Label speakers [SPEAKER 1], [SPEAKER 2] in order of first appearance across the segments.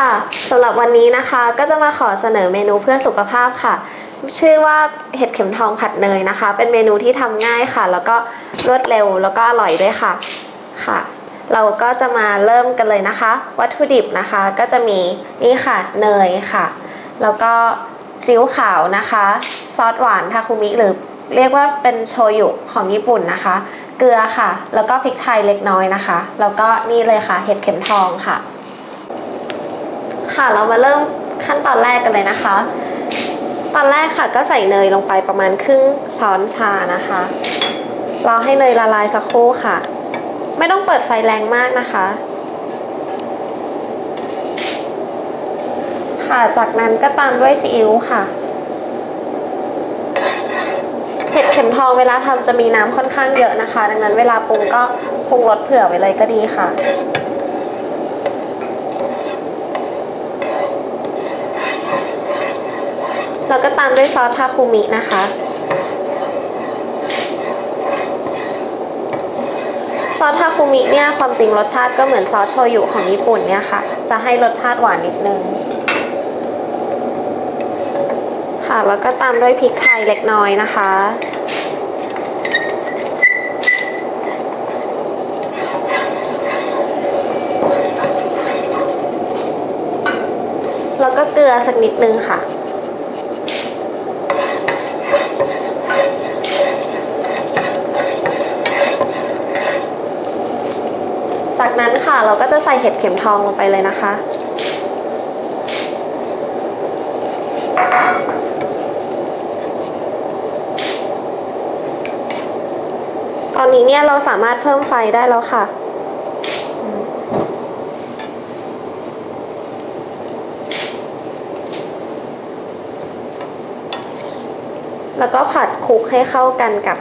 [SPEAKER 1] ค่ะสำหรับวันนี้นะคะก็จะมาขอเสนอเมนูเพื่อสุขภาพค่ะ ชื่อว่าเห็ดเข็มทองผัดเนยนะคะ เป็นเมนูที่ทำง่ายค่ะ แล้วก็รวดเร็วแล้วก็อร่อยด้วยค่ะค่ะ เราก็จะมาเริ่มกันเลยนะคะ วัตถุดิบนะคะก็จะมีนี่ค่ะเนยค่ะ แล้วก็ซีอิ๊วขาวนะคะ ซอสหวานทาคุมิหรือเรียกว่าเป็นโชยุของญี่ปุ่นนะคะ เกลือค่ะ แล้วก็พริกไทยเล็กน้อยนะคะ แล้วก็นี่เลยค่ะ เห็ดเข็มทองค่ะ ค่ะ เรามาเริ่มขั้นตอนแรกกันเลยนะคะ ตอนแรกค่ะก็ใส่เนยลงไปประมาณครึ่งช้อนชานะคะรอให้เนยละลายสักครู่ค่ะ ไม่ต้องเปิดไฟแรงมากนะคะ ค่ะจากนั้นก็ตามด้วยซีอิ๊วค่ะเห็ดเข็มทองเวลาทำจะมีน้ำค่อนข้างเยอะนะคะ ดังนั้นเวลาปรุงก็ปรุงรสเผื่อไว้เลยก็ดีค่ะ แล้วก็ตามด้วยซอสทาคุมินะคะ ซอสทาคุมิเนี่ยความจริงรสชาติก็เหมือนซอสโชยุของญี่ปุ่นเนี่ยค่ะ จะให้รสชาติหวานนิดนึง ค่ะแล้วก็ตามด้วยพริกไทยเล็กน้อยนะคะแล้วก็เกลือสักนิดนึงค่ะ จากนั้นค่ะเราก็จะใส่เห็ดเข็มทองลงไปเลยนะคะ ตอนนี้เนี่ยเราสามารถเพิ่มไฟได้แล้วค่ะแล้วก็ผัดคลุกให้เข้ากันกับ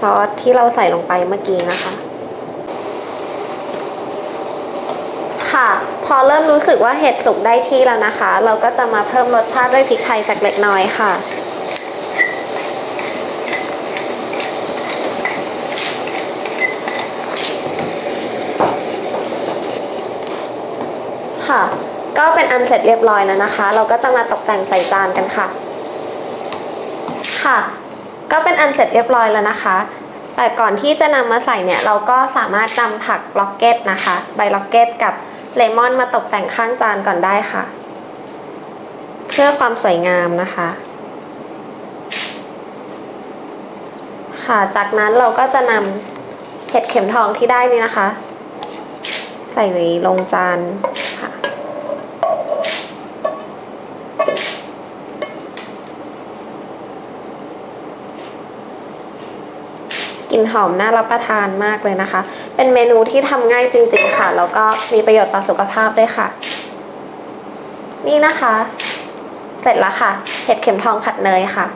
[SPEAKER 1] ซอสที่เราใส่ลงไปเมื่อกี้นะคะ ค่ะ พอเริ่มรู้สึกว่าเห็ดสุกได้ที่แล้วนะคะ เราก็จะมาเพิ่มรสชาติด้วยพริกไทยสักเล็กน้อยค่ะค่ะก็เป็นอันเสร็จเรียบร้อยแล้วนะคะ เราก็จะมาตกแต่งใส่จานกันค่ะ ค่ะ ก็เป็นอันเสร็จเรียบร้อยแล้วนะคะ แต่ก่อนที่จะนำมาใส่เนี่ยเราก็สามารถนำผักล็อกเก็ตนะคะ ใบล็อกเก็ตกับเลมอนมาตกแต่งข้างจานก่อนได้ค่ะ เพื่อความสวยงามนะคะ ค่ะจากนั้นเราก็จะนำเห็ดเข็มทองที่ได้นี่นะคะ ใส่ลงจาน กลิ่นหอมน่ารับประทานมากเลยนะคะ เป็นเมนูที่ทำง่ายจริงๆค่ะ แล้วก็มีประโยชน์ต่อสุขภาพด้วยค่ะ นี่นะคะ เสร็จแล้วค่ะ เห็ดเข็มทองผัดเนยค่ะ